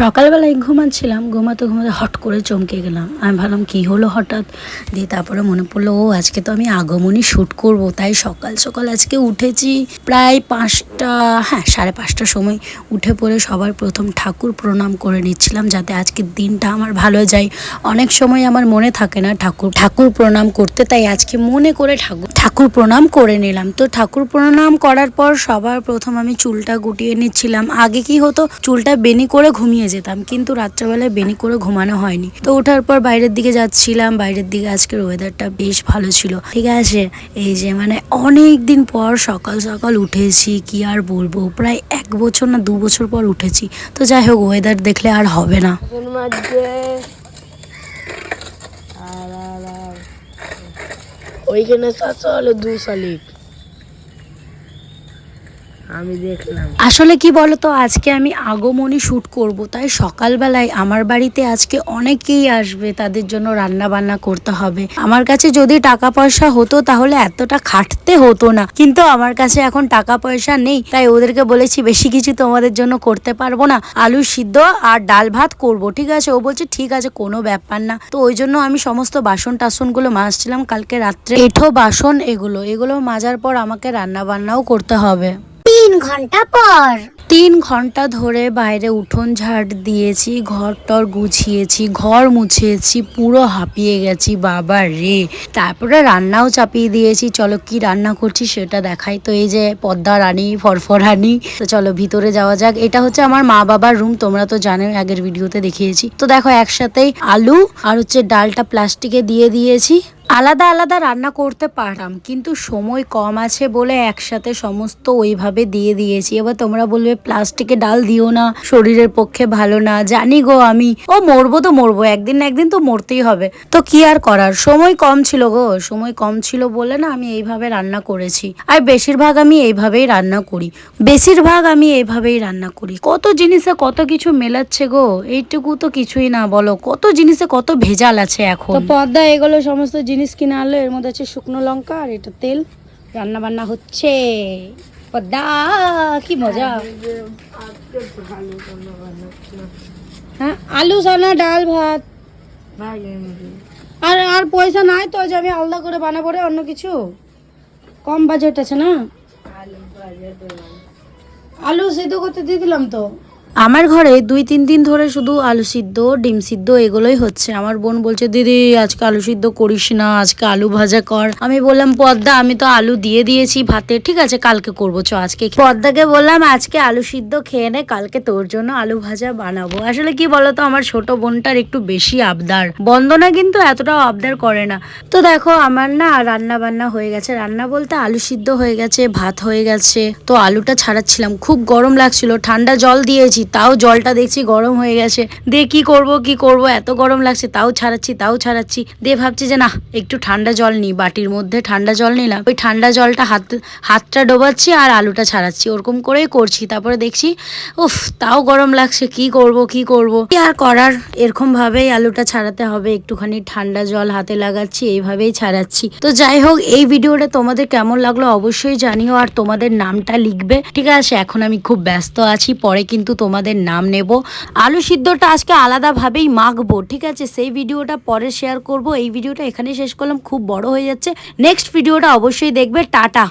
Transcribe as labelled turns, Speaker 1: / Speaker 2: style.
Speaker 1: সকালবেলায় ঘুমাচ্ছিলাম, ঘুমাতে ঘুমাতে হট করে চমকে গেলাম। আমি ভাবলাম, কি হলো হঠাৎ? দিয়ে তারপরে মনে পড়ল, ও, আজকে তো আমি আগমনী শ্যুট করব, তাই সকাল সকাল আজকে উঠেছি প্রায় পাঁচটা হ্যাঁ সাড়ে পাঁচটার সময় উঠে পড়ে সবার প্রথম ঠাকুর প্রণাম করে নিচ্ছিলাম, যাতে আজকের দিনটা আমার ভালো যায়। অনেক সময় আমার মনে থাকে না ঠাকুর ঠাকুর প্রণাম করতে, তাই আজকে মনে করে ঠাকুর ঠাকুর প্রণাম করে নিলাম। তো ঠাকুর প্রণাম করার পর সবার প্রথম আমি চুলটা গুটিয়ে নিচ্ছিলাম। আগে কি হতো, চুলটা বেনি করে ঘুমিয়ে যেতাম, কিন্তু রাত্রেবেলায় বেনি করে ঘুমানো হয়নি। তো ওঠার পর বাইরের দিকে যাচ্ছিলাম, বাইরের দিকে আজকের ওয়েদারটা বেশ ভালো ছিল। ঠিক আছে, এই যে মানে অনেক দিন পর সকাল সকাল উঠেছি, কি আর বলব, প্রায় এক বছর না দু বছর পর উঠেছি। তো যাই হোক ওয়েদার দেখলে আর হবে না।
Speaker 2: ওইখানে চাচা হলো দু শালিক। আমি দেখলাম।
Speaker 1: আসলে কি বলতো, আজকে আমি আগমনী শ্যুট করব, তাই সকালবেলায় আমার বাড়িতে আজকে অনেকেই আসবে, তাদের জন্য রান্না বান্না করতে হবে। আমার কাছে যদি টাকা পয়সা হতো, তাহলে এতটা খাটতে হতো না। কিন্তু আমার কাছে এখন টাকা পয়সা নেই, তাই ওদেরকে বলেছি, বেশি কিছু তোমাদের জন্য করতে পারব না। আলু সিদ্ধ আর ডাল ভাত করব, ঠিক আছে? ও বলছে, ঠিক আছে, কোনো ব্যাপার না। তো ওই জন্য আমি সমস্ত বাসন টাসনগুলো মাজছিলাম কালকে রাত্রে। এঠো বাসন এগুলো এগুলো মাজার পর আমাকে রান্না বান্নাও করতে হবে।
Speaker 3: তিন ঘণ্টা পর।
Speaker 1: তিন ঘণ্টা ধরে বাইরে উঠোন ঝাড় দিয়েছি, ঘর টর গুছিয়েছি, ঘর মুছিয়েছি পুরো হাঁপিয়ে গেছি, বাবা রে। তারপরে রান্নাও চাপিয়ে দিয়েছি। চলো কি রান্না করছি সেটা দেখাই। তো এই যে পদ্মা রানী ফরফরানি তো চলো ভিতরে যাওয়া যাক। এটা হচ্ছে আমার মা বাবার রুম তোমরা তো জানো, আগের ভিডিওতে দেখিয়েছি। তো দেখো একসাথেই আলু আর হচ্ছে ডালটা প্লাস্টিকে দিয়ে দিয়েছি। আলাদা আলাদা রান্না করতে পারতাম, কিন্তু সময় কম আছে বলে একসাথে সমস্ত ওইভাবে দিয়ে দিয়েছি। এবার তোমরা বলবে, প্লাস্টিকে ডাল দিও না, শরীরের পক্ষে ভালো না। জানি গো আমি, ও মরবো তো মরবো, একদিন না একদিন তো মরতেই হবে। তো কি আর করার? সময় কম ছিল গো, সময় কম ছিল বলে না আমি এইভাবে রান্না করেছি। আর বেশিরভাগ আমি এইভাবেই রান্না করি, বেশিরভাগ আমি এইভাবেই রান্না করি। কত জিনিসে কত কিছু মেলাচ্ছে গো, এইটুকু তো কিছুই না বলো, কত জিনিসে কত ভেজাল আছে এখন? পদ্মা এগুলো সমস্ত জিনিস কিনে আনলো এর মধ্যে আছে শুকনো লঙ্কা আর এটা তেল। রান্না বান্না হচ্ছে। পদ্মা কি মজা।
Speaker 2: না?
Speaker 1: হ্যাঁ আলু সানা ডাল ভাত। আর আর পয়সা নাই তো যে আমি আলাদা করে বানাবো রে অন্য কিছু। কম বাজেট আছে না? আলু সিদ্ধ করতে দিয়ে দিলাম তো। আমার ঘরে দুই, তিন দিন ধরে শুধু আলু সিদ্ধ, ডিম সিদ্ধ এগুলোই হচ্ছে। আমার বোন বলছে, দিদি, আজকে আলু সিদ্ধ করিস না, আজকে আলু ভাজা কর। আমি বললাম, পদ্মা, আমি তো আলু দিয়ে দিয়েছি ভাতে। ঠিক আছে, কালকে করব, চ, আজকে খে-" পদ্মাকে বললাম, আজকে আলু সিদ্ধ খেয়ে নে, কালকে তোর জন্য আলু ভাজা বানাবো। আসলে কি বলতো, আমার ছোট বোনটার একটু বেশি আবদার। বন্দনা কিন্তু এতটাও আবদার করে না। তো দেখো, আমার না রান্না বান্না হয়ে গেছে। রান্না বলতে আলু সিদ্ধ হয়ে গেছে, ভাত হয়ে গেছে। তো আলুটা ছাড়াচ্ছিলাম। খুব গরম লাগছিল, ঠান্ডা জল দিয়েছি। তাও জলটা দেখছি গরম হয়ে গেছে। দিয়ে কি করব কি করব, এত গরম লাগছে, তাও ছাড়াচ্ছি তাও ছাড়াচ্ছি। দিয়ে ভাবছি যে না, একটু ঠান্ডা জল নিই, বাটির মধ্যে ঠান্ডা জল নিলাম। ওই ঠান্ডা জলটা হাত, হাতটা ডোবাচ্ছি আর আলুটা ছাড়াচ্ছি, ওরকম করেই করছি। তারপরে দেখছি, উফ, তাও গরম লাগছে, কি করব কি করব? কি আর করার? এরকম ভাবেই আলুটা ছাড়াতে হবে, একটুখানি ঠান্ডা জল হাতে লাগাচ্ছি, এইভাবেই ছাড়াচ্ছি। তো যাই হোক, এই ভিডিওটা তোমাদের কেমন লাগল অবশ্যই জানিও, আর তোমাদের নামটা লিখবে। ঠিক আছে, এখন আমি খুব ব্যস্ত আছি, পরে কিন্তু তোমাদের নাম নেব। আলু সিদ্ধটা আজকে আলাদাভাবেই মাখবো, ঠিক আছে? সেই ভিডিওটা পরে শেয়ার করব। এই ভিডিওটা এখানে শেষ করলাম, খুব বড় হয়ে যাচ্ছে। নেক্সট ভিডিওটা অবশ্যই দেখবে। টাটা!